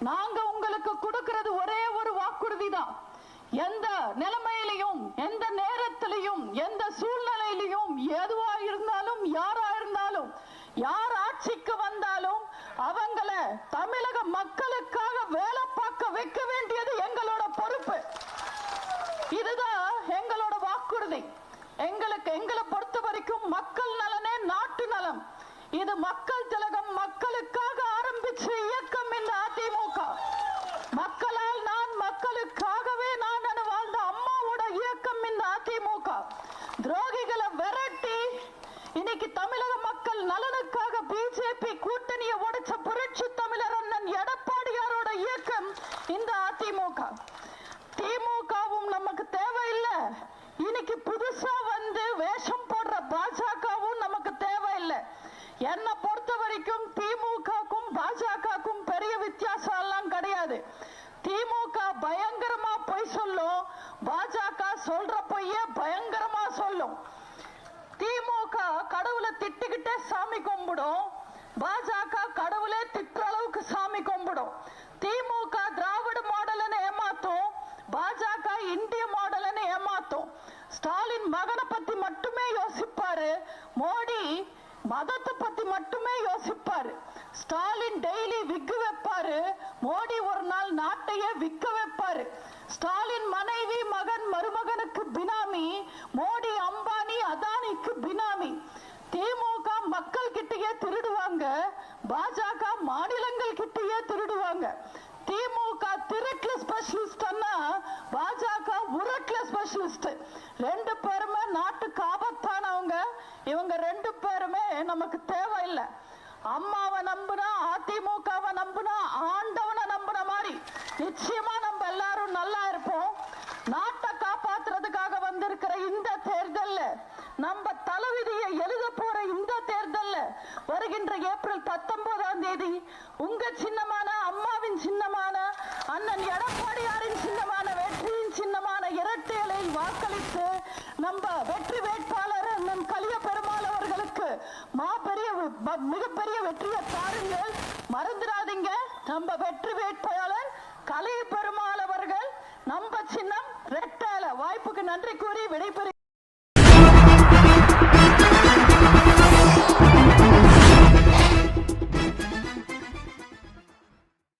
நாங்க உங்களுக்கு கொடுக்கிறது ஒரே ஒரு வாக்குறுதி தான் எந்த நிலைமையிலையும் எந்த நேரத்திலையும் எந்த சூழ்நிலையிலையும் எதுவா இருந்தாலும் யாரா இருந்தாலும் யார் ஆட்சிக்கு வந்தாலும் அவங்கள தமிழக மக்களுக்காக வேலை பார்க்க வைக்க வேண்டியது எங்களோட பொறுப்பு. இதுதான் எங்களோட வாக்குறுதி. எங்களுக்கு எங்களை பொறுத்த வரைக்கும் மக்கள் நலனே நாட்டு நலம். இது மக்கள் திலகம் மக்களுக்காக ஆரம்பிச்ச இயக்கம் இந்த அதிமுக மக்களால் நான் மக்களுக்காகவே நான் என வாழ்ந்த அம்மாவோட இயக்கம் இந்த அதிமுக துரோகிகளை விரட்டி இன்னைக்கு தமிழக மக்கள் நலனுக்காக பிஜேபி கூட்டணியை உடைச்ச புரட்சி தமிழர் அண்ணன் எடப்பாடியாரோட இயக்கம் இந்த அதிமுக. திமுகவும் நமக்கு தேவையில்லை. இன்னைக்கு புதுசா வந்து வேஷம் போடுற பாஜகவும் நமக்கு தேவையில்லை. என்னை பொறுத்த வரைக்கும் திமுகக்கும் பாஜகவுக்கும் பெரிய வித்தியாசம் எல்லாம் கிடையாது. திமுக பயங்கரமா பொய் சொல்லும். பாஜக சொல்ற பொய்ய பயங்கரமா சொல்லும். கடவுளை திட்டிக்கிட்டே சாமி கும்பிடும். பாஜக கடவுளே திட்டுற அளவுக்கு சாமி கும்பிடும். திமுக திராவிட மாடல்னு ஏமாத்தும். பாஜக இந்திய மாடல்னு ஏமாத்தும். ஸ்டாலின் மகனை பத்தி மட்டுமே யோசிப்பாரு. மோடி மதத்தை பத்தி மட்டுமே யோசிப்பாரு. ஸ்டாலின் டெய்லி விக்கு வைப்பாரு. மோடி ஒரு நாள் நாட்டையே விக்க வைப்பாரு. ஸ்டாலின் மனைவி மகன் மருமகனுக்கு பினாமி மோடி அம்பானி அதானிக்கு பினாமி திமுக மக்கள் கிட்டயே திருடுவாங்க பாஜக மாநிலங்கள் கிட்டயே திருடுவாங்க. திமுக திருட்டுல ஸ்பெஷலிஸ்ட் பாஜக உருட்டுல ஸ்பெஷலிஸ்ட் ரெண்டு பேருமே நாட்டுக்கு ஆபத்தானவங்க. இவங்க ரெண்டு பேருமே நமக்கு தேவையில்லை. அம்மாவை நம்புனா அதிமுகவை நம்புனா ஆண் வருகின்ற ஏப்ரல் பத்தொன்பதாம் தேதி உங்க சின்னமான அம்மாவின் சின்னமான அண்ணன் எடப்பாடியாரின் சின்னமான வெற்றியின் சின்னமான இரட்டையலை வாக்களித்து நம்ம வெற்றி வேட்பாளர் அண்ணன் கலிய பெருமாள் அவர்களுக்கு மாபெரிய மிகப்பெரிய வெற்றியை தாருங்கள் மறந்துடாதீங்க. நம்ம வெற்றி வேட்பாளர் கலிய பெருமாள் அவர்கள் நம்ம சின்னம் ரெட்டால வாய்ப்புக்கு நன்றி கூறி விடைபெறு